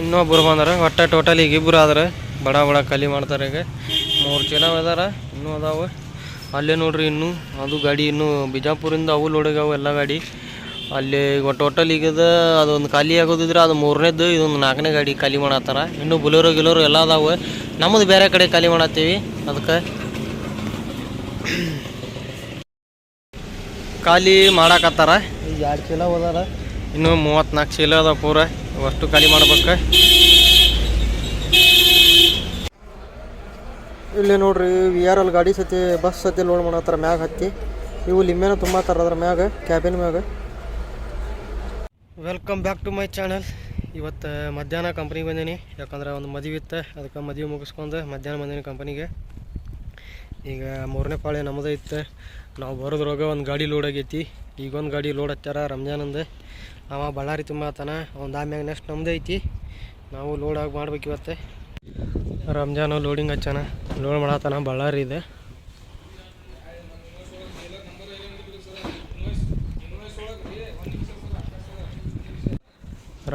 ಇನ್ನೊಬ್ಬರು ಬಂದಾರ ಒಟ್ಟು ಟೋಟಲ್ ಈಗ ಇಬ್ಬರು ಆದ್ರೆ ಬಡ ಬಡ ಕಲಿ ಮಾಡ್ತಾರೆ ಈಗ. ಮೂರು ಚೀಲ ಅದಾರ ಇನ್ನೂ ಅದಾವೆ. ಅಲ್ಲೇ ನೋಡ್ರಿ ಇನ್ನೂ ಅದು ಗಾಡಿ ಇನ್ನೂ ಬಿಜಾಪುರಿಂದ ಅವು ನೋಡಿಗಾವು ಎಲ್ಲ ಗಾಡಿ. ಅಲ್ಲಿ ಟೋಟಲ್ ಈಗದ ಅದೊಂದು ಖಾಲಿ ಆಗೋದಿದ್ರೆ ಅದು ಮೂರನೇದು ಇದೊಂದು ನಾಲ್ಕನೇ ಗಾಡಿ ಖಾಲಿ ಮಾಡತ್ತಾರ. ಇನ್ನು ಬುಲೋರು ಗಿಲೋರು ಎಲ್ಲ ಅದಾವೆ. ನಮ್ಮದು ಬೇರೆ ಕಡೆ ಖಾಲಿ ಮಾಡತ್ತೀವಿ. ಅದಕ್ಕೆ ಖಾಲಿ ಮಾಡಾಕತ್ತಾರ. ಈಗ ಎರಡು ಚೀಲ ಹೋದಾರ. ಇನ್ನು ಮೂವತ್ತ್ನಾಲ್ಕು ಚೀಲ ಅದ ಪೂರ. ಅಷ್ಟು ಖಾಲಿ ಮಾಡ್ಬೇಕು. ಇಲ್ಲಿ ನೋಡ್ರಿ ವಿ ಆರ್ ಅಲ್ಲಿ ಗಾಡಿ ಸತಿ ಬಸ್ ಸತಿ ಲೋಡ್ ಮಾಡತ್ತಾರ ಮ್ಯಾಗ ಹತ್ತಿ. ಇವು ಲಿಂಬೆನ ತುಂಬತ್ತಾರ ಅದ್ರ ಮ್ಯಾಗ ಕ್ಯಾಬಿನ್ ಮ್ಯಾಗ. Welcome back to my channel ಇವತ್ತು ಮಧ್ಯಾಹ್ನ ಕಂಪ್ನಿಗೆ ಬಂದೀನಿ. ಯಾಕಂದ್ರೆ ಒಂದು ಮದುವೆ ಇತ್ತು. ಅದಕ್ಕೆ ಮದುವೆ ಮುಗಿಸ್ಕೊಂಡು ಮಧ್ಯಾಹ್ನ ಬಂದೀನಿ ಕಂಪ್ನಿಗೆ ಈಗ ಮೂರನೇ ಪಾಳೆ ನಮ್ಮದೇ ಇತ್ತು. ನಾವು ಬರೋದ್ರೊಳಗೆ ಒಂದು ಗಾಡಿ ಲೋಡ್ ಆಗೈತಿ. ಈಗ ಒಂದು ಗಾಡಿ ಲೋಡ್ ಹಚ್ಚಾರ ರಂಜಾನಂದು ಅವ ಬಳ್ಳಾರಿ ತುಂಬ ಅವ್ನ ಆಮ್ಯಾಗ ನೆಕ್ಸ್ಟ್ ನಮ್ದು ಐತಿ. ನಾವು ಲೋಡ್ ಆಗಿ ಮಾಡ್ಬೇಕು ಇವತ್ತೆ. ರಂಜಾನು ಲೋಡಿಂಗ್ ಹಚ್ಚಾನ. ಲೋಡ್ ಮಾಡತ್ತಾನ ಬಳ್ಳಾರಿ ಇದೆ.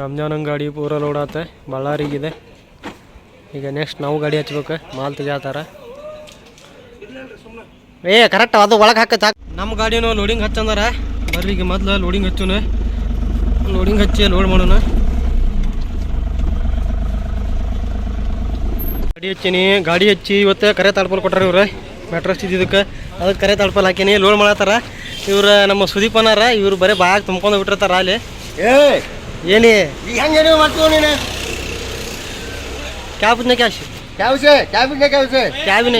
ರಂಜಾನ ಗಾಡಿ ಪೂರ ಲೋಡ್ ಆತ, ಬಳ್ಳಾರಿಗಿದೆ. ಈಗ ನೆಕ್ಸ್ಟ್ ನಾವು ಗಾಡಿ ಹಚ್ಬೇಕು, ಮಾಲ್ ತೆಗಿತಾರ ಏ ಕರೆಕ್ಟ್ ಅದು ಒಳಗೆ ಹಾಕ ನಮ್ಮ ಗಾಡಿನೂ ಲೋಡಿಂಗ್ ಹಚ್ಚಂದಾರ. ಬರ್ರಿ ಈಗ ಮೊದ್ಲು ಲೋಡಿಂಗ್ ಹಚ್ಚುನ. ಲೋಡಿಂಗ್ ಹಚ್ಚಿ ಲೋಡ್ ಮಾಡೋಣ. ಗಾಡಿ ಹಚ್ಚೀನಿ. ಗಾಡಿ ಹಚ್ಚಿ ಇವತ್ತು ಕರೆ ತಾಳ್ಪಲ್ ಕೊಟ್ಟಾರ ಇವ್ರು. ಮೆಟ್ರಸ್ ಇದ್ದಿದ್ದಕ್ಕೆ. ಅದಕ್ಕೆ ಕರೆ ತಾಳ್ಪಲ್ ಹಾಕೀನಿ. ಲೋಡ್ ಮಾಡತ್ತಾರ. ಇವ್ರು ನಮ್ಮ ಸುದೀಪನಾರ ಅನ್ನಾರ ಇವ್ರು ಬರೀ ಬಾಯಾಗ ತುಂಬ್ಕೊಂಡು ಬಿಟ್ಟಿರ್ತಾರ ಅಲ್ಲಿ. ಏನಿ? ಕ್ಯಾಬ್ನ ಕ್ಯಾಶ್ ಕ್ಯಾವ್ಸೆ ಕ್ಯಾಬಿನ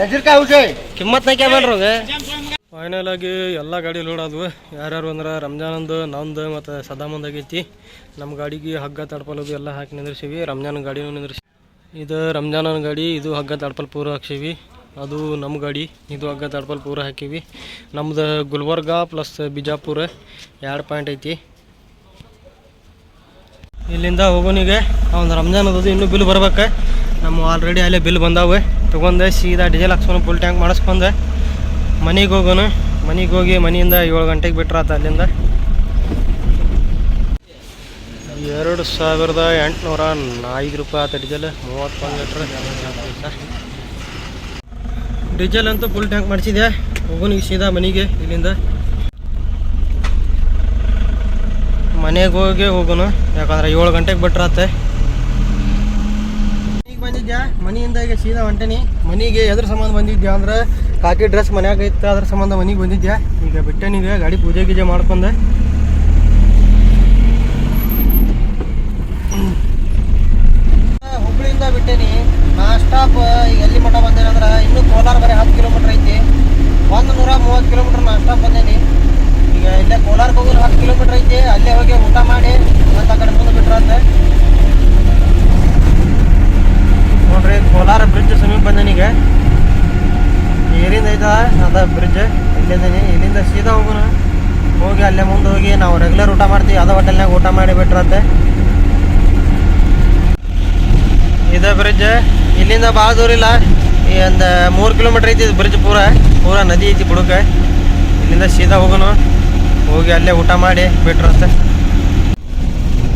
ನಜರ್ ಕ್ಯಾವ್ಸೆ ಕಿಮ್ಮತ್ನ ಕ್ಯಾಬನ್ರೋಗ ಫೈನಲ್ ಆಗಿ ಎಲ್ಲ ಗಾಡಿ ಲೋಡ್ ಆದ್ವು. ಯಾರ್ಯಾರು ಅಂದ್ರೆ ರಂಜಾನಂದು ನಂದು ಮತ್ತು ಸದಾಮಂದ್ ಆಗೈತಿ. ನಮ್ಮ ಗಾಡಿಗೆ ಹಗ್ಗ ತಡ್ಪಲದು ಎಲ್ಲ ಹಾಕಿ ನಿಂದ್ರಿಸೀವಿ. ರಂಜಾನ್ ಗಾಡಿನೂ ನಿಂದ್ರಿಸಿ ಇದು ರಂಜಾನನ ಗಾಡಿ, ಇದು ಹಗ್ಗ ತಡ್ಪಲ್ ಪೂರ ಹಾಕ್ಸೀವಿ. ಅದು ನಮ್ಮ ಗಾಡಿ, ಇದು ಹಗ್ಗ ತಡ್ಪಲ್ ಪೂರ ಹಾಕೀವಿ. ನಮ್ದು ಗುಲ್ಬರ್ಗ ಪ್ಲಸ್ ಬಿಜಾಪುರ ಎರಡು ಪಾಯಿಂಟ್ ಐತಿ. ಇಲ್ಲಿಂದ ಹೋಗೋನಿಗೆ ಅವ್ನು ರಂಜಾನ್ ಅದು ಇನ್ನೂ ಬಿಲ್ ಬರ್ಬೇಕು. ನಮ್ಮ ಆಲ್ರೆಡಿ ಅಲ್ಲೇ ಬಿಲ್ ಬಂದಾವೆ. ತೊಗೊಂಡೆ, ಸೀದಾ ಡೀಸೆಲ್ ಹಾಕ್ಸ್ಕೊಂಡು ಫುಲ್ ಟ್ಯಾಂಕ್ ಮಾಡಿಸ್ಕೊಂಡೆ. ಮನೆಗೆ ಹೋಗೋಣ. ಮನೆಗೆ ಹೋಗಿ ಮನೆಯಿಂದ ಏಳು ಗಂಟೆಗೆ ಬಿಟ್ರಾತ ಅಲ್ಲಿಂದ. ಎರಡು ಸಾವಿರದ ಎಂಟುನೂರ ಐದು ರೂಪಾಯಿ ಆತ ಡೀಸೆಲ್, ಮೂವತ್ತೊಂದು ಲೀಟ್ರ್. ಡೀಸೆಲ್ ಅಂತೂ ಫುಲ್ ಟ್ಯಾಂಕ್ ಮಾಡಿಸಿದೆ ಹೋಗೋಣ ಸೀದಾ ಮನೆಗೆ ಇಲ್ಲಿಂದ. ಮನೆಗೆ ಹೋಗಿ ಹೋಗೋಣ. ಯಾಕಂದ್ರೆ ಏಳು ಗಂಟೆಗೆ ಬಿಟ್ರಾತೆ ಈಗ ಮನೆಯಿಂದ ಈಗ ಸೀದಾ ಹೊಂಟೇನಿ ಮನೆಗೆ ಎದ್ರ ಸಂಬಂಧ ಬಂದಿದ್ಯಾ ಅಂದ್ರೆ ಕಾಕಿ ಡ್ರೆಸ್ ಮನ್ಯಾಗ ಇತ್ತು, ಅದ್ರ ಸಂಬಂಧ ಮನೆಗೆ ಬಂದಿದ್ಯಾ? ಈಗ ಬಿಟ್ಟೇನೀಗ ಗಾಡಿ ಪೂಜೆ ಗೀಜೆ ಮಾಡ್ಕೊಂಡೆ. ಹುಬ್ಳಿಯಿಂದ ಬಿಟ್ಟೇನಿ. ನಾ ಸ್ಟಾಪ್ ಈಗ ಎಲ್ಲಿ ಮಠ ಬಂದೇನೆ ಅಂದ್ರೆ ಇನ್ನೂ ಕೋಲಾರ ಬರೀ ಹತ್ತು ಕಿಲೋಮೀಟರ್ ಐತಿ. ಒಂದು ನೂರ ಮೂವತ್ತು ಕಿಲೋಮೀಟರ್ ನಾ ಸ್ಟಾಪ್ ಬಂದೇನಿ. ಈಗ ಇಲ್ಲೇ ಕೋಲಾರಕ್ಕೆ ಹೋಗೋದು ಹತ್ತು ಕಿಲೋಮೀಟರ್ ಐತಿ. ಅಲ್ಲೇ ಹೋಗಿ ಊಟ ಮಾಡಿ ಮತ್ತೆ ಆ ಕಡೆ ಮುಂದೆ ಬಿಟ್ರಂತೆ ನೋಡ್ರಿ ಕೋಲಾರ ಬ್ರಿಡ್ಜ್ ಸಮೀಪ ಬಂದೇನೀಗ ಏರಿಂದ ಐತ ಅದ ಬ್ರಿಡ್ಜ್ ಇಲ್ಲಿಂದನಿ ಇಲ್ಲಿಂದ ಸೀದಾ ಹೋಗೋಣ ಹೋಗಿ ಅಲ್ಲೇ ಮುಂದೆ ಹೋಗಿ ನಾವು ರೆಗ್ಯುಲರ್ ಊಟ ಮಾಡ್ತೀವಿ ಅದ ಹೋಟೆಲ್ನಾಗ ಊಟ ಮಾಡಿ ಬಿಟ್ರತ್ತೆ. ಇದ ಬ್ರಿಡ್ಜ್ ಇಲ್ಲಿಂದ ಭಾಳ ದೂರ ಇಲ್ಲ. ಈ ಒಂದು ಮೂರು ಕಿಲೋಮೀಟ್ರ್ ಐತಿ ಇದು ಬ್ರಿಡ್ಜ್ ಪೂರ. ಪೂರ ನದಿ ಐತಿ ಬುಡಕ್ಕೆ. ಇಲ್ಲಿಂದ ಸೀದಾ ಹೋಗೋಣ ಹೋಗಿ ಅಲ್ಲೇ ಊಟ ಮಾಡಿ ಬಿಟ್ರಂತೆ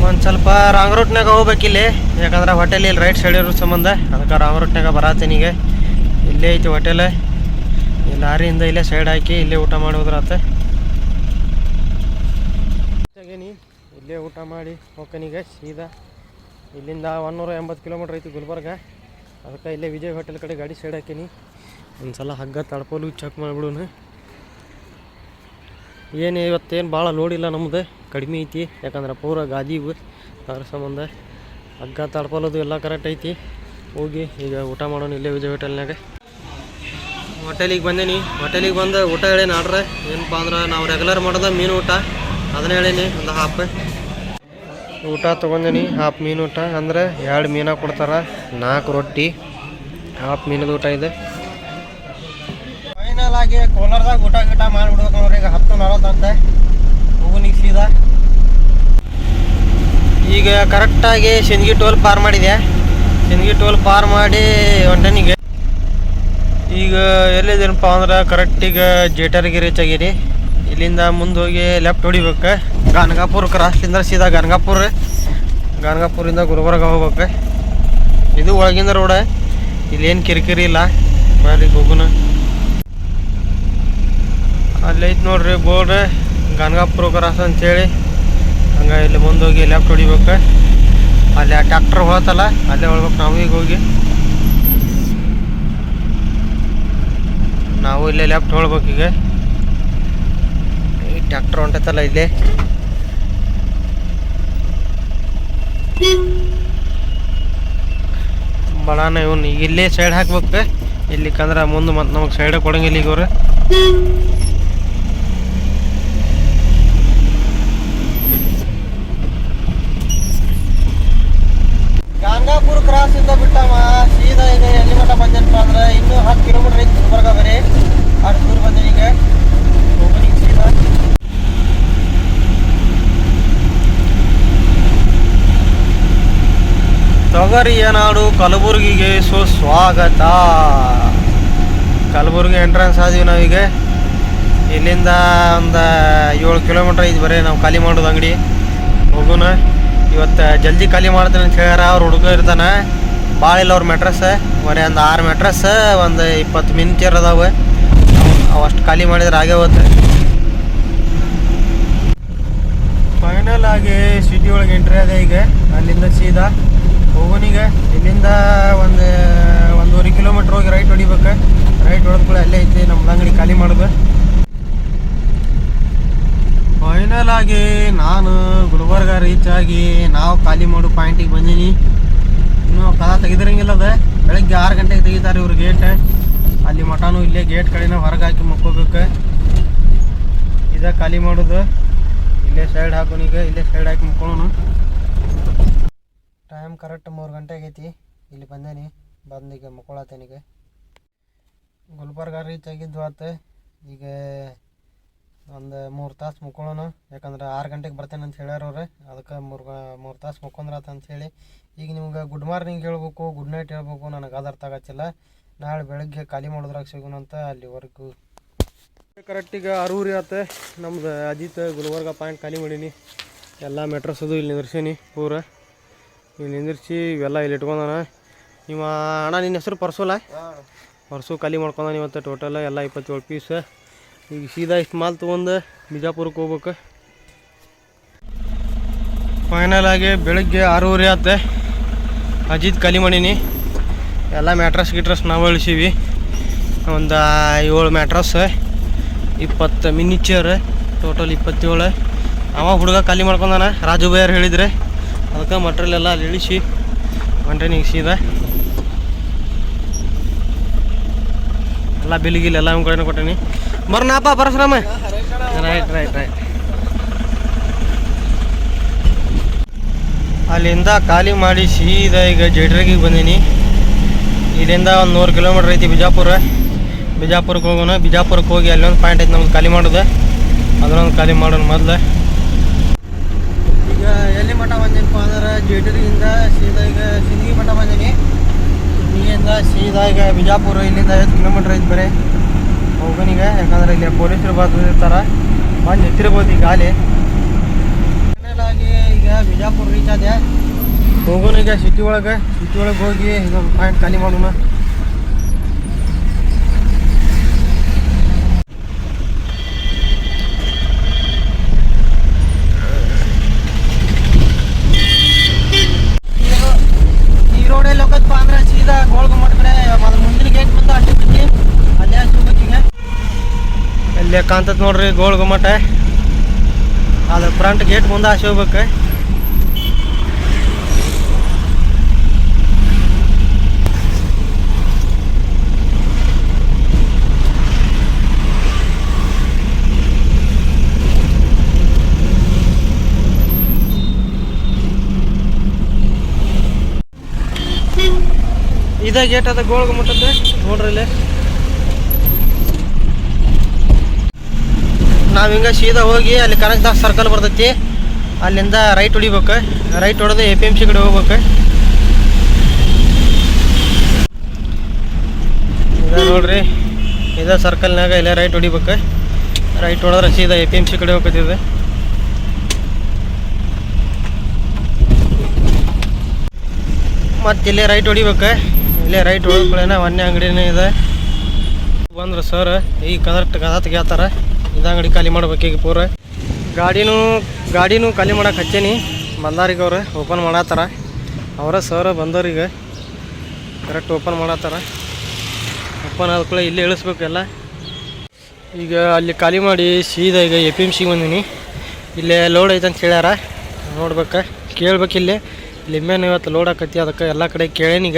ಒಂದು ಸ್ವಲ್ಪ ರಾಂಗ್ ರೂಟ್ನಾಗ ಹೋಗ್ಬೇಕಿಲ್ಲಿ ಯಾಕಂದ್ರೆ ಹೋಟೆಲ್ ಇಲ್ಲಿ ರೈಟ್ ಸೈಡ್ ಇರೋ ಸಂಬಂಧ. ಅದಕ್ಕೆ ರಾಂಗ್ ರೂಟ್ನಾಗ ಬರತ್ತೀನಿ ಈಗ ಇಲ್ಲೇ ಐತಿ ಹೋಟೆಲ್ ಈ ಲಾರಿಯಿಂದ ಇಲ್ಲೇ ಸೈಡ್ ಹಾಕಿ ಇಲ್ಲೇ ಊಟ ಮಾಡಿ ಹೋದ್ರಾತೆ ಆಗೇನಿ ಇಲ್ಲೇ ಊಟ ಮಾಡಿ ಹೋಗ್ಕನೀಗ ಸೀದಾ ಇಲ್ಲಿಂದ ಒನ್ನೂರ ಎಂಬತ್ತು ಕಿಲೋಮೀಟ್ರ್ ಐತಿ ಗುಲ್ಬರ್ಗ. ಅದಕ್ಕೆ ಇಲ್ಲೇ ವಿಜಯ್ ಹೋಟೆಲ್ ಕಡೆ ಗಾಡಿ ಸೈಡ್ ಹಾಕೀನಿ. ಒಂದು ಸಲ ಹಗ್ಗ ತಡ್ಪೋಲು ಚೆಕ್ ಮಾಡಿಬಿಡೋಣ. ಏನು ಇವತ್ತೇನು ಭಾಳ ಲೋಡಿಲ್ಲ ನಮ್ಮದು ಕಡಿಮೆ ಐತಿ. ಯಾಕಂದ್ರೆ ಪೂರ ಗಾದಿ ಅದ್ರ ಸಂಬಂಧ ಹಗ್ಗ ತಡ್ಪೋಲದು ಎಲ್ಲ ಕರೆಕ್ಟ್ ಐತಿ. ಹೋಗಿ ಈಗ ಊಟ ಮಾಡೋಣ ಇಲ್ಲೇ ವಿಜಯ್ ಹೋಟೆಲ್ನಾಗ ಹೋಟೆಲಿಗೆ ಬಂದೇನಿ. ಹೋಟೆಲಿಗೆ ಬಂದು ಊಟ ಹೇಳೇನಿ ನಾಡ್ರೆ ಏನಪ್ಪ ಅಂದ್ರೆ ನಾವು ರೆಗ್ಯುಲರ್ ಮಾಡೋದ ಮೀನು ಊಟ. ಅದನ್ನ ಹೇಳೀನಿ, ಒಂದು ಹಾಫ್ ಊಟ ತೊಗೊಂಡಿನಿ ಹಾಫ್ ಮೀನು ಊಟ. ಅಂದರೆ ಎರಡು ಮೀನ ಕೊಡ್ತಾರೆ, ನಾಲ್ಕು ರೊಟ್ಟಿ ಹಾಫ್ ಮೀನದ ಊಟ ಇದೆ. ಫೈನಲ್ ಆಗಿ ಕೋಲಾರದಾಗ ಊಟ ಗೀಟ ಮಾಡಿಬಿಡ್ಬೇಕು ನೋಡ್ರಿ, ಈಗ ಹತ್ತು ನಲವತ್ತಂತೆ. ಹೋಗುನಿಗೆ ಸೀದಾ ಈಗ ಕರೆಕ್ಟಾಗಿ ಸಿಂದಗಿ ಟೋಲ್ ಪಾರ್ ಮಾಡಿದೆ ಸಿಂದಗಿ ಟೋಲ್ ಪಾರ್ ಮಾಡಿ ಒಂಟನಿಗೆ. ಈಗ ಎಲ್ಲಿದ್ದೀನಪ್ಪ ಅಂದ್ರೆ ಕರೆಕ್ಟಿಗೆ ಜೇಟರ್ಗೆ ರೀಚ್ ಆಗಿರಿ ಇಲ್ಲಿಂದ ಮುಂದೆ ಹೋಗಿ ಲೆಫ್ಟ್ ಹೊಡಿಬೇಕು. ಗಾನಗಾಪುರ ಕ್ರಾಸ್ಲಿಂದ ಸೀದಾ ಗಾನಗಾಪುರ. ಗಾನಗಾಪುರಿಂದ ಗುಲ್ಬರ್ಗ ಹೋಗ್ಬೇಕು. ಇದು ಒಳಗಿಂದ ರೋಡ ಇಲ್ಲೇನು ಕಿರಿಕಿರಿ ಇಲ್ಲ. ಬರ್ರಿ ಹೋಗುನ ಅಲ್ಲೈತೆ ನೋಡ್ರಿ ಬೋರ್ಡ್. ಗಾನಗಾಪುರ ಕ್ರಾಸ್ ಅಂತೇಳಿ. ಹಂಗೆ ಇಲ್ಲಿ ಮುಂದೆ ಹೋಗಿ ಲೆಫ್ಟ್ ಹೊಡಿಬೇಕು. ಅಲ್ಲಿ ಆ ಟ್ಯಾಕ್ಟರ್ ಹೋತಲ್ಲ, ಅಲ್ಲೇ ಹೊಳ್ಬೇಕು ನಾವು ಈಗ ಹೋಗಿ. ನಾವು ಇಲ್ಲೇ ಲೆಫ್ಟ್ ಈಗ. ಈ ಟ್ಯಾಕ್ಟರ್ ಹೊಂಟೈತಲ್ಲ ಇಲ್ಲೇ. ಬಡಾನ ಇವನು. ಇಲ್ಲೇ ಸೈಡ್ ಹಾಕ್ಬೇಕು. ಇಲ್ಲಿಕಂದ್ರೆ ಮುಂದೆ ಮತ್ತೆ ನಮಗೆ ಸೈಡ್ ಕೊಡಂಗಿಲ್ಲ ಈಗ ಅವ್ರು. ಗಂಗಾಪುರ ಕ್ರಾಸ್ ಇಂದ ಬಿಟ್ಟವ. ಸೀದಾ ಇದೆ ಎಲ್ಲಿ ಮಠ ಬಂದೇನಪ್ಪ ಅಂದ್ರೆ ಇನ್ನೂ ಹತ್ತು ಕಿಲೋಮೀಟರ್ ಐತಿ ಗುಲ್ಬರ್ಗ ಬರೀ. ಅಷ್ಟು ದೂರ ಈಗ ಹೋಗೋಣ ಸೀದಾ ತೊಗರಿಯ ನಾಡು ಕಲಬುರಗಿಗೆ ಸುಸ್ವಾಗತ. ಕಲಬುರ್ಗಿ ಎಂಟ್ರೆನ್ಸ್ ಆದೀವಿ ನಾವೀಗ. ಇಲ್ಲಿಂದ ಒಂದು ಏಳು ಕಿಲೋಮೀಟ್ರ್ ಐತಿ ಬರೀ ನಾವು ಖಾಲಿ ಮಾಡೋದು ಅಂಗಡಿ. ಹೋಗೋಣ. ಇವತ್ತು ಜಲ್ದಿ ಖಾಲಿ ಮಾಡ್ತೀನಿ ಅಂತ ಹೇಳ್ಯಾರ. ಅವ್ರು ಹುಡುಗ ಇರ್ತಾನೆ. ಭಾಳ ಇಲ್ಲ ಅವ್ರ ಮೆಟ್ರಸ್ ಬರೀ ಒಂದು ಆರು ಮೆಟ್ರಸ್ ಒಂದು ಇಪ್ಪತ್ತು ಮಿನಿಟ್ ಅದಾವೆ. ಅವಷ್ಟು ಖಾಲಿ ಮಾಡಿದ್ರೆ ಆಗೇ ಹೋಗುತ್ತೆ ಫೈನಲ್ ಆಗಿ ಸಿಟಿ ಒಳಗೆ ಎಂಟ್ರಿ ಅದೇ ಈಗ. ಅಲ್ಲಿಂದ ಸೀದಾ ಹೋಗೋನೀಗ. ಇಲ್ಲಿಂದ ಒಂದು, ಒಂದೂವರೆ ಕಿಲೋಮೀಟ್ರ್ ಹೋಗಿ ರೈಟ್ ಹೊಡಿಬೇಕು. ರೈಟ್ ಹೊಡೆದ ಕೂಡ ಅಲ್ಲೇ ಐತಿ ನಮ್ಮ ಅಂಗಡಿ ಖಾಲಿ ಮಾಡೋದು. ಫೈನಲ್ ಆಗಿ ನಾನು ಗುಲ್ಬರ್ಗ ರೀಚ್ ಆಗಿ ನಾವು ಖಾಲಿ ಮಾಡು ಪಾಯಿಂಟಿಗೆ ಬಂದೀನಿ. ಇನ್ನೂ ಕದ ತೆಗೆದಿರಂಗಿಲ್ಲ ಅದೇ. ಬೆಳಗ್ಗೆ ಆರು ಗಂಟೆಗೆ ತೆಗಿತಾರೆ ಇವ್ರ ಗೇಟ್ ಅಲ್ಲಿ ಮಠನೂ ಇಲ್ಲೇ ಗೇಟ್ ಕಡೆನ ಹೊರಗೆ ಹಾಕಿ ಮುಕ್ಕೋಬೇಕು. ಇದ ಖಾಲಿ ಮಾಡೋದು. ಇಲ್ಲೇ ಸೈಡ್ ಹಾಕೋನೀಗ, ಇಲ್ಲೇ ಸೈಡ್ ಹಾಕಿ ಮುಕ್ಕೊಳ್ಳೋಣ ಕರೆಕ್ಟ್ ಮೂರು ಗಂಟೆ ಆಗೈತಿ. ಇಲ್ಲಿ ಬಂದೇನಿ, ಬಂದು ಈಗ ಗುಲ್ಬರ್ಗ ರೀಚ್ ಆಗಿದ್ದು ಆತು. ಈಗ ಒಂದು ಮೂರು ತಾಸು ಮುಕ್ಕೊಳ್ಳೋಣ ಯಾಕಂದ್ರೆ ಆರು ಗಂಟೆಗೆ ಬರ್ತೇನೆ ಅಂತ ಹೇಳ್ಯಾರ ಅವ್ರು. ಅದಕ್ಕೆ ಮೂರು ಮೂರು ತಾಸು ಮುಕ್ಕೊಂಡ್ರಾತ ಹೇಳಿ. ಈಗ ನಿಮ್ಗೆ ಗುಡ್ ಮಾರ್ನಿಂಗ್ ಹೇಳ್ಬೇಕು ಗುಡ್ ನೈಟ್ ಹೇಳ್ಬೇಕು, ನನಗೆ ಅದು ಅರ್ಥ ಆಗತ್ತಿಲ್ಲ. ನಾಳೆ ಬೆಳಗ್ಗೆ ಖಾಲಿ ಮಾಡೋದ್ರಾಗ ಸಿಗೋಣಂತ ಅಲ್ಲಿವರೆಗೂ ಕರೆಕ್ಟ್ ಈಗ ಆರೂರಿ ಆತ. ನಮ್ದು ಅಜಿತ್ ಗುಲ್ಬರ್ಗ ಪಾಯಿಂಟ್ ಖಾಲಿ ಮಾಡೀನಿ. ಎಲ್ಲ ಮೆಟ್ರಸ್ ಅದು ಇಲ್ಲಿ ನಿಂದ್ರಸೀನಿ ಪೂರ. ಇಲ್ಲಿ ನಿಂದಿರ್ಸಿ ಇವೆಲ್ಲ ಇಲ್ಲಿ ಇಟ್ಕೊಂಡಾನ. ಇವ ಅಣ್ಣ ನಿನ್ನ ಹೆಸರು ಪರ್ಸೋಲ? ಪರ್ಸು ಖಾಲಿ ಮಾಡ್ಕೊಂಡಾನ ಇವತ್ತು ಟೋಟಲ್ ಎಲ್ಲ ಇಪ್ಪತ್ತೇಳು ಪೀಸ್ ಈಗ ಸೀದಾ ಇಷ್ಟು ಮಾಲ್ ತೊಗೊಂಡು ಬಿಜಾಪುರಕ್ಕೆ ಹೋಗ್ಬೇಕು. ಫೈನಲ್ ಆಗಿ ಬೆಳಗ್ಗೆ ಆರೂವರೆ ಆತ ಅಜಿತ್ ಖಾಲಿ ಮಾಡೀನಿ ಎಲ್ಲ ಮ್ಯಾಟ್ರಸ್ ಗಿಟ್ರಸ್ ನಾವು ಇಳಿಸೀವಿ ಒಂದು ಏಳು ಮ್ಯಾಟ್ರಸ್ ಇಪ್ಪತ್ತು ಮಿನಿಚರ್ ಟೋಟಲ್ ಇಪ್ಪತ್ತೇಳು. ಅವ ಹುಡುಗ ಖಾಲಿ ಮಾಡ್ಕೊಂಡಾನ ರಾಜು ಬಯ್ಯರ್ ಹೇಳಿದ್ರೆ. ಅದಕ್ಕೆ ಮಟ್ರಿಯಲ್ ಎಲ್ಲ ಅಲ್ಲಿ ಇಳಿಸಿ ಹೊಂಟೇನಿ ಈಗ ಸೀದಾ ಎಲ್ಲ ಬಿಲ್ಗಿಲ್ಲ ಎಲ್ಲ ನಮ್ಮ ಕೊಟ್ಟೇನಿ. ಬರ್ನಪ್ಪ ಪರಶುರಾಮ. ರೈಟ್ ರೈಟ್ ರೈಟ್ ಅಲ್ಲಿಂದ ಖಾಲಿ ಮಾಡಿ ಸೀದಾ ಈಗ ಜಡ್ರಗಿಗೆ ಬಂದೀನಿ. ಇಲ್ಲಿಂದ ಒಂದು ನೂರು ಕಿಲೋಮೀಟ್ರ್ ಐತಿ ಬಿಜಾಪುರ. ಬಿಜಾಪುರಕ್ಕೆ ಹೋಗೋಣ. ಬಿಜಾಪುರಕ್ಕೆ ಹೋಗಿ ಅಲ್ಲೊಂದು ಪಾಯಿಂಟ್ ಐತಿ ನಮ್ಗೆ ಖಾಲಿ ಮಾಡೋದು. ಅದನ್ನೊಂದು ಖಾಲಿ ಮಾಡೋಣ ಮೊದಲು. ಮಠ ಬಂದೇನಪ್ಪ ಅಂದ್ರೆ ಜೇಟರಿಯಿಂದ ಸೀದಾ ಈಗ ಸಿಂದಗಿ ಮಠ ಬಂದೀನಿ. ಇಲ್ಲಿಂದ ಸೀದಾ ಈಗ ಬಿಜಾಪುರ, ಇಲ್ಲಿಂದ ಐವತ್ತು ಕಿಲೋಮೀಟ್ರ್ ಐತೆ ಬರೀ. ಹೋಗನೀಗ ಯಾಕಂದ್ರೆ ಇಲ್ಲಿ ಪೊಲೀಸರು ಬಂದಿರ್ತಾರೆ ಬಂದು ನಿಂತಿರ್ಬೋದು ಈಗ ಗಾಲಿ. ಆಗಿ ಈಗ ಬಿಜಾಪುರ ರೀಚ್ ಆದೆ. ಹೋಗೋಣ ಈಗ ಸಿಟಿ ಒಳಗೆ. ಸಿಟಿ ಒಳಗೆ ಹೋಗಿ ಈಗ ಪಾಯಿಂಟ್ ಖಾಲಿ ಮಾಡೋಣ ಈ ರೋಡಲ್ಲಿ ಹೋಗೋದಪ್ಪ ಅಂದ್ರೆ ಸೀದಾ ಗೋಳ್ಗುಮ್ಮಟ ಕಡೆ ಮೊದಲು ಮುಂದಿನ ಗೇಟ್ ಬಂದು ಅಡ್ಡ ಬಿಟ್ಟು ಅಲ್ಲೇ ಹಚ್ಚಿ ಹೋಗ್ಬೇಕು ಈಗ ಕಾಂತತ್ ನೋಡ್ರಿ ಗೋಳ್ ಗುಮ್ಮಟ. ಅದ್ರ ಫ್ರಂಟ್ ಗೇಟ್ ಮುಂದೆ ಹಾಸಿ ಹೋಗ್ಬೇಕು. ಇದ ಗೇಟ್ ಅದ ಗೋಳ್ ಗುಮ್ಮಟದ ನೋಡ್ರಿ ಇಲ್ಲಿ. ನಾವು ಹಿಂಗೆ ಸೀದಾ ಹೋಗಿ ಅಲ್ಲಿ ಕನಕದಾಸ್ ಸರ್ಕಲ್ ಬರ್ತೈತಿ. ಅಲ್ಲಿಂದ ರೈಟ್ ಹೊಡಿಬೇಕು ರೈಟ್ ಹೊಡೆದು ಎ ಪಿ ಎಂ ಸಿ ಕಡೆ ಹೋಗ್ಬೇಕು. ಇದ ನೋಡ್ರಿ, ಇದ ಸರ್ಕಲ್ನಾಗ ಇಲ್ಲೇ ರೈಟ್ ಹೊಡಿಬೇಕು ರೈಟ್ ಹೊಡೆದ್ರೆ ಸೀದಾ ಎ ಪಿ ಎಂ ಸಿ ಕಡೆ ಹೋಗ್ತಿದ್ದೆ ಮತ್ತೆ ಇಲ್ಲೇ ರೈಟ್ ಹೊಡಿಬೇಕು ಇಲ್ಲೇ ರೈಟ್ ಹೊಡ್ಕೊಳ್ಳೇನ ಒಂದೇ ಅಂಗಡಿನೇ ಇದೆ. ಬಂದ್ರೆ ಸರ್ ಈಗ ಕರೆಕ್ಟ್ ಕದ ತೆಗ್ಯಾತಾರ ಇದು ಅಂಗಡಿ ಖಾಲಿ ಮಾಡ್ಬೇಕೀಗ ಪೂರ. ಗಾಡಿನೂ ಗಾಡಿನೂ ಖಾಲಿ ಮಾಡಕ್ಕೆ ಹಚ್ಚೇನಿ. ಬಂದಾರಿಗೆ ಅವ್ರು ಓಪನ್ ಮಾಡತ್ತಾರ. ಅವರ ಸರ್ ಬಂದವ್ರಿಗೆ ಕರೆಕ್ಟ್ ಓಪನ್ ಮಾಡತ್ತಾರ. ಓಪನ್ ಆದ ಕೂಡ ಇಲ್ಲೇ ಇಳಿಸ್ಬೇಕು ಎಲ್ಲ. ಈಗ ಅಲ್ಲಿ ಖಾಲಿ ಮಾಡಿ ಸೀದಾ ಈಗ ಎ ಪಿ ಎಂ ಸಿಗೆ ಬಂದೀನಿ. ಇಲ್ಲೇ ಲೋಡ್ ಐತೆ ಅಂತ ಹೇಳ್ಯಾರ. ನೋಡ್ಬೇಕು. ಕೇಳ್ಬೇಕು ಇಲ್ಲಿ. ಲಿಂಬೆನ ಇವತ್ತು ಲೋಡ್ ಆಕತಿ, ಅದಕ್ಕೆ ಎಲ್ಲ ಕಡೆ ಕೇಳೇನೀಗ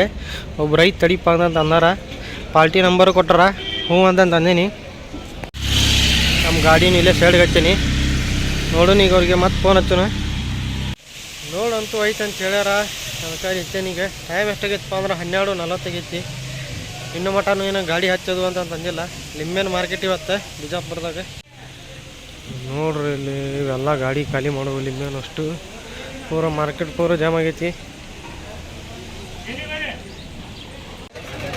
ಒಬ್ಬ ರೈತ ತಡಿಪ ಅಂತ ಅಂದಾರ. ಪಾರ್ಟಿ ನಂಬರ್ ಕೊಟ್ಟಾರ. ಹ್ಞೂ ಅಂತಂದು ಅಂದೇನಿ. ನಮ್ಮ ಗಾಡಿನ ಇಲ್ಲೇ ಸೈಡ್ಗೆ ಹಚ್ಚೀನಿ. ನೋಡೋಣ ಈಗ ಅವ್ರಿಗೆ ಮತ್ತೆ ಫೋನ್ ಹಚ್ಚೋಣ. ನೋಡಂತೂ ಐತೆ ಅಂತ ಹೇಳ್ಯಾರ. ಅದಕ್ಕಾಗಿ ಹಚ್ಚೇನೀಗ ಟೈಮ್ ಎಷ್ಟಾಗೈತಪ್ಪ ಅಂದ್ರೆ ಹನ್ನೆರಡು ನಲವತ್ತಾಗೈತಿ ಇನ್ನು ಮಟನೂ ಏನೋ ಗಾಡಿ ಹಚ್ಚೋದು ಅಂತ ಅಂದಿಲ್ಲ. ಲಿಂಬೆನ ಮಾರ್ಕೆಟ್ ಇವತ್ತು ಬಿಜಾಪುರದಾಗ? ನೋಡ್ರಿ ಇಲ್ಲಿ ಇವೆಲ್ಲ ಗಾಡಿ ಖಾಲಿ ಮಾಡೋದು ಲಿಂಬೆನ ಅಷ್ಟು ಪೂರ ಮಾರ್ಕೆಟ್ ಪೂರ ಜಾಮ್ ಆಗೈತಿ.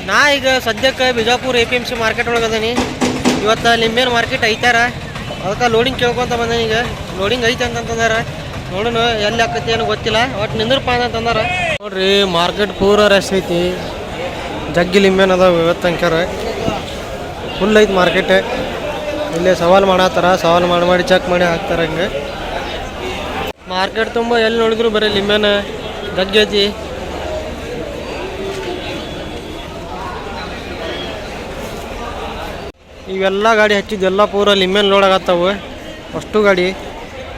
ನಾ ಈಗ ಸದ್ಯಕ್ಕೆ Bijapur A P M C market ಒಳಗೆ ಅದೀನಿ. ಇವತ್ತು ಲಿಂಬೆನ ಮಾರ್ಕೆಟ್ ಐತಾರ? ಅದಕ್ಕೆ ಲೋಡಿಂಗ್ ಕೇಳ್ಕೊಂತ ಬಂದೆ ಈಗ. ಲೋಡಿಂಗ್ ಐತೆ ಅಂತಂದಾರ ನೋಡೋಣ ಎಲ್ಲಿ ಆಕತಿ ಏನೋ ಗೊತ್ತಿಲ್ಲ. ಒಟ್ಟು ನಿಂದ್ರಪ್ಪ ಅಂತಂದಾರ ನೋಡ್ರಿ ಮಾರ್ಕೆಟ್ ಪೂರ ರಶ್ ಐತಿ. ಜಗ್ಗಿ ಲಿಂಬೆನ ಅದಾವ ಇವತ್ತು ಅಂಕ್ಯಾರ. ಫುಲ್ ಐತಿ ಮಾರ್ಕೆಟ್ ಇಲ್ಲೇ ಸವಾಲು ಮಾಡತ್ತಾರ ಸವಾಲು ಮಾಡಿ ಮಾಡಿ ಚೆಕ್ ಮಾಡಿ ಹಾಕ್ತಾರ ಹಂಗೆ. ಮಾರ್ಕೆಟ್ ತುಂಬ ಎಲ್ಲಿ ನೋಡಿದ್ರು ಬರೀ ಲಿಂಬೆನ ಜಗ್ಗಿ ಐತಿ. ಇವೆಲ್ಲ ಗಾಡಿ ಹಚ್ಚಿದ್ದು ಎಲ್ಲ ಪೂರ ಲಿಮ್ಮೇಲೆ ಲೋಡ್ ಆಗತ್ತವು ಅಷ್ಟು ಗಾಡಿ.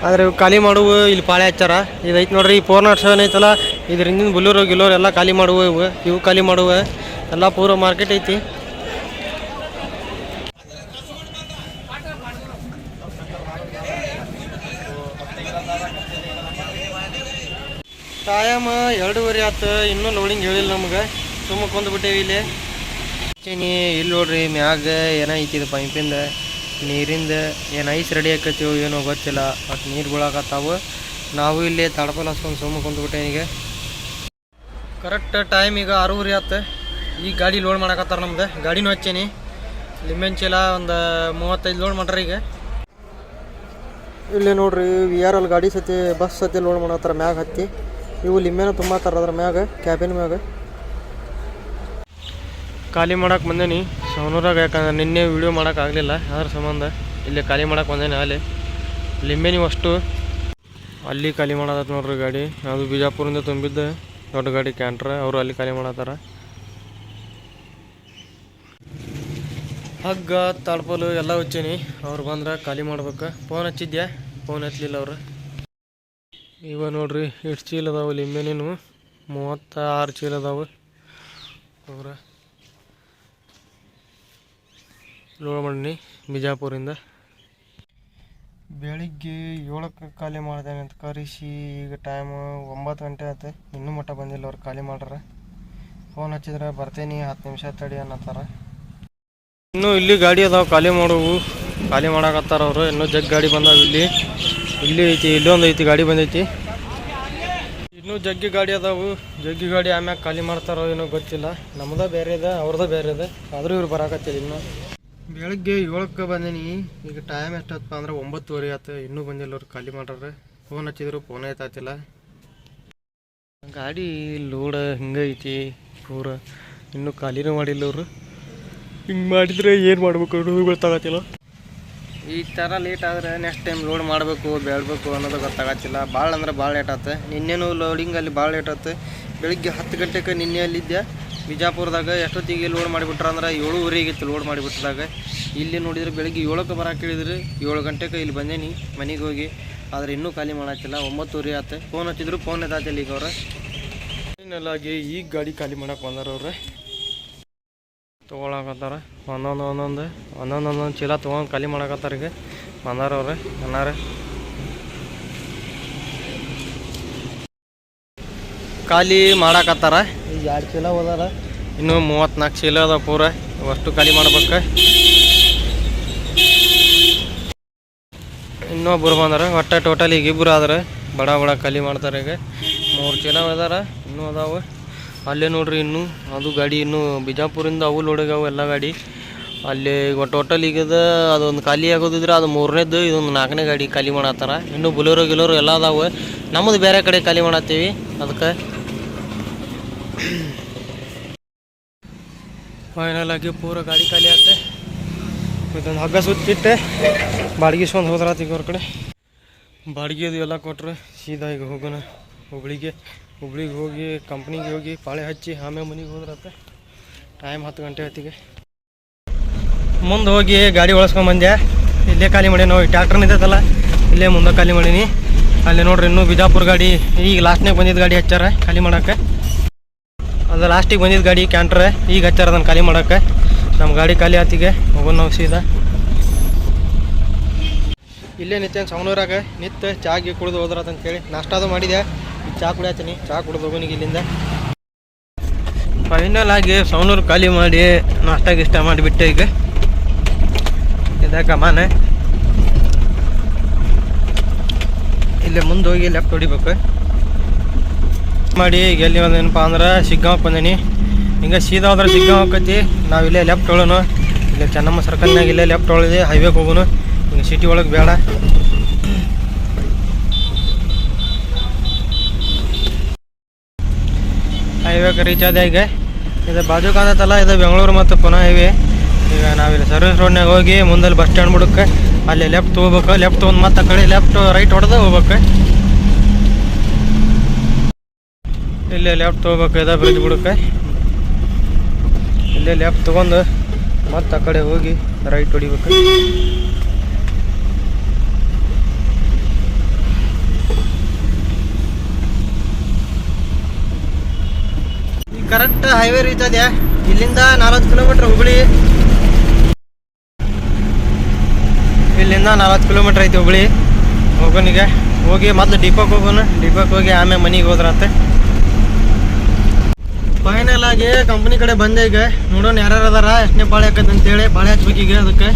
ಆದರೆ ಇವು ಖಾಲಿ ಮಾಡುವು ಇಲ್ಲಿ ಪಾಳೆ ಹಚ್ಚಾರ. ಇದೈತೆ ನೋಡ್ರಿ, ಈ ಫೋರ್ ನಾಟ್ ಸೆವೆನ್ ಐತಲ್ಲ, ಇದ್ರ ಹಿಂದಿನ ಬುಲ್ಲೂರು ಗಿಲ್ಲೂರು ಎಲ್ಲ ಖಾಲಿ ಮಾಡುವ ಇವು. ಇವು ಖಾಲಿ ಮಾಡುವ. ಎಲ್ಲ ಪೂರ ಮಾರ್ಕೆಟ್ ಐತಿ. ಟೈಮ್ ಎರಡೂವರೆ ಆತು. ಇನ್ನೂ ಲೋಡಿಂಗ್ ಹೇಳಿಲ್ಲ ನಮ್ಗೆ. ಸುಮ್ಮ ಕೊಂದ್ಬಿಟ್ಟೇವಿ ಇಲ್ಲಿ. ಚೀನಿ ಇಲ್ಲಿ ನೋಡ್ರಿ ಮ್ಯಾಗ ಏನೈತಿ ಇದು ಪೈಪಿಂದ, ನೀರಿಂದ ಏನು ಐಸ್ ರೆಡಿ ಆಕತ್ತೀವೋ ಏನೋ ಗೊತ್ತಿಲ್ಲ ಒಟ್ಟು ನೀರು ಬೀಳಾಕತ್ತಾವು. ನಾವು ಇಲ್ಲಿ ತಡಪಲ್ ಹಸ್ಕೊಂಡು ಸುಮ್ಮ ಕುಂತ್ಬಿಟ್ಟೆ ಈಗ. ಕರೆಕ್ಟ್ ಟೈಮ್ ಈಗ ಆರೂವರೆ ಆತು. ಈಗ ಗಾಡಿ ಲೋಡ್ ಮಾಡಕತ್ತಾರ ನಮ್ದು. ಗಾಡಿನೂ ಹಚ್ಚೀನಿ. ಲಿಮೆನ್ ಚೀಲ ಒಂದು ಮೂವತ್ತೈದು ಲೋಡ್ ಮಾಡ್ರಿ ಈಗ. ಇಲ್ಲಿ ನೋಡ್ರಿ ವಿ ಆರ್ ಎಲ್ ಗಾಡಿ ಸತಿ ಬಸ್ ಸತಿ ಲೋಡ್ ಮಾಡತ್ತಾರ ಮ್ಯಾಗ ಹತ್ತಿ. ಇವು ಲಿಂಬೆನ ತರ ಅದ್ರ ಮ್ಯಾಗ ಕ್ಯಾಬಿನ್ ಮ್ಯಾಗ. ಖಾಲಿ ಮಾಡಕ್ಕೆ ಬಂದೇನಿ. ಸವನೂರಾಗ ಯಾಕಂದ್ರೆ ನಿನ್ನೆ ವೀಡಿಯೋ ಮಾಡೋಕೆ ಆಗಲಿಲ್ಲ. ಅದ್ರ ಸಂಬಂಧ ಇಲ್ಲಿ ಖಾಲಿ ಮಾಡಕ್ಕೆ ಬಂದೇನಿ ಅಲ್ಲಿ. ಲಿಂಬೆ ನೀವು ಅಷ್ಟು ಅಲ್ಲಿ ಖಾಲಿ ಮಾಡೋದತ್ ನೋಡ್ರಿ ಗಾಡಿ. ಅದು ಬಿಜಾಪುರಿಂದ ತುಂಬಿದ್ದ ದೊಡ್ಡ ಗಾಡಿ ಕ್ಯಾಂಟ್ರ ಅವರು ಅಲ್ಲಿ ಖಾಲಿ ಮಾಡತ್ತಾರ. ಹಗ್ಗ ತಡ್ಪಲು ಎಲ್ಲ ಹಚ್ಚೀನಿ ಅವ್ರು ಬಂದ್ರೆ ಖಾಲಿ ಮಾಡ್ಬೇಕು. ಫೋನ್ ಹಚ್ಚಿದ್ಯಾ? ಫೋನ್ ಹಚ್ಚಲಿಲ್ಲ ಅವ್ರು. ಇವ ನೋಡ್ರಿ, ಎಷ್ಟು ಚೀಲ ಅದಾವೆ ಲಿಂಬೆನೇನು ಮೂವತ್ತಾರು ಚೀಲ ಅದಾವೆ. ಅವ್ರ ಮಾಡೀನಿ ಬಿಜಾಪುರಿಂದ ಬೆಳಿಗ್ಗೆ ಏಳಕ್ಕೆ ಖಾಲಿ ಮಾಡ್ದೇನೆ ಅಂತ ಕರೆಸಿ ಈಗ ಟೈಮ್ ಒಂಬತ್ತು ಗಂಟೆ ಆಯ್ತು. ಇನ್ನೂ ಮಟ್ಟ ಬಂದಿಲ್ಲ ಅವ್ರು ಖಾಲಿ ಮಾಡ್ರೆ ಫೋನ್ ಹಚ್ಚಿದ್ರೆ ಬರ್ತೀನಿ ಹತ್ತು ನಿಮಿಷ ತಡಿ ಅನ್ನತ್ತಾರ. ಇನ್ನೂ ಇಲ್ಲಿ ಗಾಡಿ ಅದಾವೆ ಖಾಲಿ ಮಾಡುವು. ಖಾಲಿ ಮಾಡಾಕತ್ತಾರ ಅವರು ಇನ್ನೂ ಜಗ್ ಗಾಡಿ ಬಂದಾವ ಇಲ್ಲಿ. ಇಲ್ಲಿ ಐತಿ ಇಲ್ಲೊಂದು ಐತಿ ಗಾಡಿ ಬಂದೈತಿ. ಇನ್ನೂ ಜಗ್ಗಿ ಗಾಡಿ ಅದಾವು. ಜಗ್ಗಿ ಗಾಡಿ ಆಮ್ಯಾಗ ಖಾಲಿ ಮಾಡ್ತಾರೋ ಏನೋ ಗೊತ್ತಿಲ್ಲ. ನಮ್ಮದ ಬೇರೆ ಇದೆ ಅವ್ರದ್ದು ಬೇರೆ ಇದೆ. ಆದರೂ ಇವ್ರು ಬರಾಕತ್ತಿಲ್ಲ ಇನ್ನು. ಬೆಳಗ್ಗೆ ಏಳಕ್ಕೆ ಬಂದೀನಿ. ಈಗ ಟೈಮ್ ಎಷ್ಟಪ್ಪ ಅಂದ್ರೆ ಒಂಬತ್ತುವರೆ ಆಯ್ತು. ಇನ್ನೂ ಬಂದಿಲ್ಲ ಅವ್ರು ಖಾಲಿ ಮಾಡ್ರೆ ಫೋನ್ ಹಚ್ಚಿದ್ರು ಫೋನೇ ಎತ್ತಾತಿಲ್ಲ ಗಾಡಿ ಲೋಡ ಹಿಂಗೈತಿ ಪೂರ. ಇನ್ನೂ ಖಾಲಿನೂ ಮಾಡಿಲ್ಲ ಅವರು. ಹಿಂಗೆ ಮಾಡಿದ್ರೆ ಏನು ಮಾಡ್ಬೇಕು ಅನ್ನೋದು ಗೊತ್ತಾಗತ್ತಿಲ್ಲ. ಈ ಥರ ಲೇಟ್ ಆದರೆ ನೆಕ್ಸ್ಟ್ ಟೈಮ್ ಲೋಡ್ ಮಾಡಬೇಕು, ಬೇಡಬೇಕು ಅನ್ನೋದು ಗೊತ್ತಾಗತ್ತಿಲ್ಲ. ಭಾಳ ಅಂದ್ರೆ ಭಾಳ ಲೇಟ್ ಆಯ್ತು ನಿನ್ನೆನೂ ಲೋಡಿಂಗ್ ಅಲ್ಲಿ ಭಾಳ ಲೇಟ್ ಆಯ್ತು ಬೆಳಿಗ್ಗೆ ಹತ್ತು ಗಂಟೆಗೆ ನಿನ್ನೆ ಅಲ್ಲಿದ್ದೆ ಬಿಜಾಪುರದಾಗ ಎಷ್ಟೊತ್ತಿಗೆ ಲೋಡ್ ಮಾಡಿಬಿಟ್ರ ಅಂದ್ರೆ ಏಳುವರೆಗಿತ್ತು ಲೋಡ್ ಮಾಡಿಬಿಟ್ಟಾಗ ಇಲ್ಲಿ ನೋಡಿದ್ರೆ ಬೆಳಗ್ಗೆ ಏಳಕ್ಕೆ ಬರಕ್ಕೆ ಹೇಳಿದ್ರಿ, ಏಳು ಗಂಟೆಗೆ ಇಲ್ಲಿ ಬಂದೇನಿ ಮನೆಗೆ ಹೋಗಿ. ಆದರೆ ಇನ್ನೂ ಖಾಲಿ ಮಾಡಾಕಿಲ್ಲ ಒಂಬತ್ತುವರೆ ಆಯ್ತು ಫೋನ್ ಹಚ್ಚಿದ್ರು ಫೋನ್ ಎತ್ತಾತಿಲ್ಲ ಈಗ ಅವ್ರು? ಆಗಿ ಈಗ ಗಾಡಿ ಖಾಲಿ ಮಾಡಕ್ಕೆ ಬಂದಾರ ಅವ್ರೆ. ತೊಗೊಳಕತ್ತಾರ. ಒಂದೊಂದು ಒಂದೊಂದು ಒಂದೊಂದು ಒಂದೊಂದು ಚೀಲ ತೊಗೊಂಡು ಖಾಲಿ ಮಾಡಕತ್ತಾರ ಈಗ. ಬಂದಾರ ಅವ್ರೆ ಅನ್ನಾರ ಖಾಲಿ ಮಾಡಾಕತ್ತಾರ. ಈಗ ಎರಡು ಚೀಲ ಹೋದಾರ. ಇನ್ನು ಮೂವತ್ನಾಲ್ಕು ಚೀಲ ಅದ ಪೂರ. ಅಷ್ಟು ಖಾಲಿ ಮಾಡ್ಬೇಕು. ಇನ್ನೊಬ್ಬರು ಬಂದಾರ. ಒಟ್ಟು ಟೋಟಲ್ ಈಗ ಇಬ್ಬರು ಆದ್ರೆ. ಬಡ ಬಡ ಖಾಲಿ ಮಾಡ್ತಾರೆ ಈಗ. ಮೂರು ಚೀಲ ಹೋದಾರ. ಇನ್ನೂ ಅದಾವೆ. ಅಲ್ಲೇ ನೋಡ್ರಿ ಇನ್ನು. ಅದು ಗಾಡಿ ಇನ್ನು ಬಿಜಾಪುರಿಂದ ಅವು ಲೋಡಿಗಾವು ಎಲ್ಲ ಗಾಡಿ. ಅಲ್ಲಿ ಟೋಟಲ್ ಈಗದ ಅದೊಂದು ಖಾಲಿ ಆಗೋದಿದ್ರೆ ಅದು ಮೂರನೇದು ಇದೊಂದು ನಾಲ್ಕನೇ ಗಾಡಿ ಖಾಲಿ ಮಾಡತ್ತಾರ. ಇನ್ನು ಬುಲೋರು ಗಿಲೋರು ಎಲ್ಲ ಅದಾವೆ. ನಮ್ಮದು ಬೇರೆ ಕಡೆ ಖಾಲಿ ಮಾಡತ್ತೀವಿ. ಅದಕ್ಕೆ ಫೈನಲ್ ಆಗಿ ಪೂರ ಗಾಡಿ ಖಾಲಿ ಆಗುತ್ತೆ ಇದೊಂದು ಹಗ್ಗ ಸುತ್ತಿಟ್ಟೆ. ಬಾಡಿಗೆ ಇಸ್ಕೊಂಡು ಈಗ ಅವ್ರ ಕಡೆ. ಬಾಡಿಗೆ ಅದು ಎಲ್ಲ ಕೊಟ್ರು. ಸೀದಾ ಈಗ ಹೋಗೋಣ. ಹುಬ್ಳಿಗೆ. ಹುಬ್ಳಿಗೆ ಹೋಗಿ ಕಂಪ್ನಿಗೆ ಹೋಗಿ ಪಾಳೆ ಹಚ್ಚಿ ಆಮೇಲೆ ಮನೆಗೆ ಹೋದ್ರತ್ತೆ ಟೈಮ್ ಹತ್ತು ಗಂಟೆ ಹೊತ್ತಿಗೆ ಮುಂದೆ ಹೋಗಿ ಗಾಡಿ ಒಳಸ್ಕೊಂಬಂದೆ ಇಲ್ಲೇ ಖಾಲಿ ಮಾಡಿ ನಾವು ಟ್ಯಾಕ್ಟರ್ ನಿಂತೈತಲ್ಲ ಇಲ್ಲೇ ಮುಂದೆ ಖಾಲಿ ಮಾಡೀನಿ. ಅಲ್ಲಿ ನೋಡ್ರಿ ಇನ್ನೂ ಬಿಜಾಪುರ ಗಾಡಿ, ಈಗ ಲಾಸ್ಟ್ನಾಗ ಬಂದಿದ್ದ ಗಾಡಿ ಹಚ್ಚಾರ ಖಾಲಿ ಮಾಡಕ್ಕೆ. ಅದು ಲಾಸ್ಟಿಗೆ ಬಂದಿದ್ದು ಗಾಡಿ ಕ್ಯಾಂಟ್ರೆ ಈಗ ಹಚ್ಚಾರ ಅದನ್ನು ಖಾಲಿ ಮಾಡೋಕ್ಕೆ. ನಮ್ಮ ಗಾಡಿ ಖಾಲಿ ಆತಿಗೆ, ಹೋಗೋಣ ನಾವು ಸೀದಾ. ಇಲ್ಲೇ ನಿತ್ಯ ಸವನೂರಾಗ ನಿತ್ಯ ಚಾಗಿ ಕುಡಿದು ಅಂತೇಳಿ ನಾಷ್ಟಾದು ಮಾಡಿದೆ. ಈಗ ಚಾ ಕುಡಿಯತ್ತೀನಿ ಚಾ ಕುಡಿದು ಹೋಗೋನಿಗೆ ಇಲ್ಲಿಂದ. ಫೈನಲ್ ಆಗಿ ಸೌನೂರು ಖಾಲಿ ಮಾಡಿ ನಾಷ್ಟ ಗಿಷ್ಟ ಮಾಡಿಬಿಟ್ಟೆ ಈಗ. ಇದೆ ಮಾನೆ. ಇಲ್ಲೇ ಮುಂದೆ ಹೋಗಿ ಲೆಫ್ಟ್ ಹೊಡಿಬೇಕು. ಮಾಡಿ, ಎಲ್ಲಿ ಬಂದೇನಪ್ಪ ಅಂದ್ರೆ ಶಿಗ್ಗಾಂವಕ್ಕೆ ಬಂದೀನಿ. ಹಿಂಗೆ ಸೀದಾ ಹೋದ್ರೆ ಶಿಗ್ಗಾಂವ್ ಹೋಗತಿ ನಾವು ಇಲ್ಲೇ ಲೆಫ್ಟ್ ಒಳನು ಇಲ್ಲೇ ಚೆನ್ನಮ್ಮ ಸರ್ಕಲ್ನಾಗ ಇಲ್ಲೇ ಲೆಫ್ಟ್ ಹೊಳಿದೆ ಹೈವೇಗೆ ಹೋಗೋನು. ಹಿಂಗೆ ಸಿಟಿ ಒಳಗೆ ಬೇಡ. ಹೈವೇಗೆ ರೀಚ್ ಆದ ಈಗ. ಇದು ಬಾಜು ಕಾಣತ್ತಲ್ಲ, ಇದು ಬೆಂಗಳೂರು ಮತ್ತು ಪುನಃ ಹೈವೇ ಈಗ ನಾವಿಲ್ಲಿ ಸರ್ವಿಸ್ ರೋಡ್ನಾಗ ಹೋಗಿ ಮುಂದಲ್ಲಿ ಬಸ್ ಸ್ಟ್ಯಾಂಡ್ ಬಿಡಕ್ಕೆ ಅಲ್ಲಿ ಲೆಫ್ಟ್ ಹೋಗ್ಬೇಕು ಲೆಫ್ಟ್ ಒಂದು ಮತ್ತೆ ಲೆಫ್ಟ್ ರೈಟ್ ಹೊಡೆದು ಹೋಗ್ಬೇಕು. ಇಲ್ಲೇ ಲೆಫ್ಟ್ ತೊಗೋಬೇಕು ಇದ ಬ್ರಿಡ್ಜ್ ಬಿಡಕ್ಕೆ. ಇಲ್ಲೇ ಲೆಫ್ಟ್ ತೊಗೊಂಡು ಮತ್ತೆ ಆ ಕಡೆ ಹೋಗಿ ರೈಟ್ ಹೊಡಿಬೇಕು. ಕರೆಕ್ಟ್ ಹೈವೇ ರೀಚ್ ಅದೇ ಇಲ್ಲಿಂದ ನಾಲ್ಕು ಕಿಲೋಮೀಟ್ರ್ ಹುಬ್ಳಿ. ಇಲ್ಲಿಂದ ನಾಲ್ಕು ಕಿಲೋಮೀಟ್ರ್ ಐತಿ ಹುಬ್ಳಿ. ಹೋಗೋನಿಗೆ. ಹೋಗಿ ಮೊದ್ಲು ಡಿಪೋಗೆ ಹೋಗೋಣ. ಡಿಪೋಗೆ ಹೋಗಿ ಆಮೇಲೆ ಮನೆಗೆ ಹೋದ್ರತ್ತೆ ಫೈನಲ್ ಆಗಿ ಕಂಪ್ನಿ ಕಡೆ ಬಂದೆ ಈಗ. ನೋಡೋಣ ಯಾರ್ಯಾರು ಅದಾರ, ಎಷ್ಟನೇ ಬಾಳೆ ಹಾಕತ್ತೆ ಅಂತೇಳಿ ಬಾಳೆ ಹಚ್ಬೇಕೀಗ ಅದಕ್ಕೆ.